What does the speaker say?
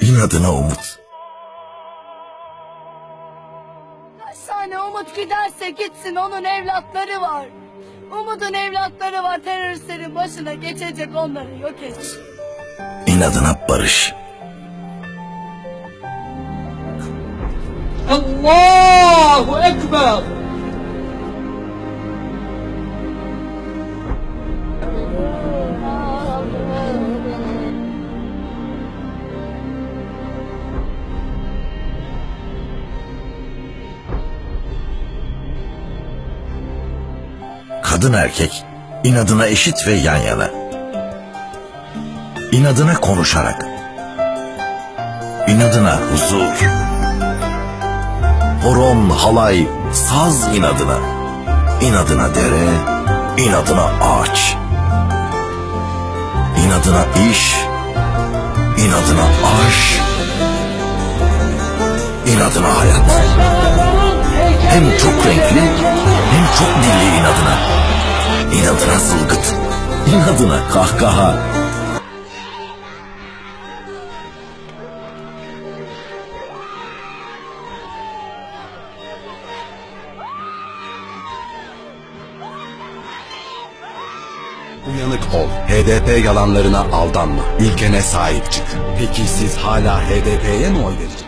inadına umut. Kaç tane Umut giderse gitsin onun evlatları var. Umut'un evlatları var teröristlerin başına geçecek onları yok edecek. İnadına barış. Allahu Ekber. Kadın erkek inadına eşit ve yan yana. İnadına konuşarak. İnadına huzur. Horon, halay, saz inadına. İnadına dere, inadına ağaç. İnadına iş, inadına aş. İnadına hayat. İnadına. İnadına zılgıt. İnadına kahkaha. Uyanık ol. HDP yalanlarına aldanma. Ülkene sahip çık. Peki siz hala HDP'ye mi oy vereceksiniz?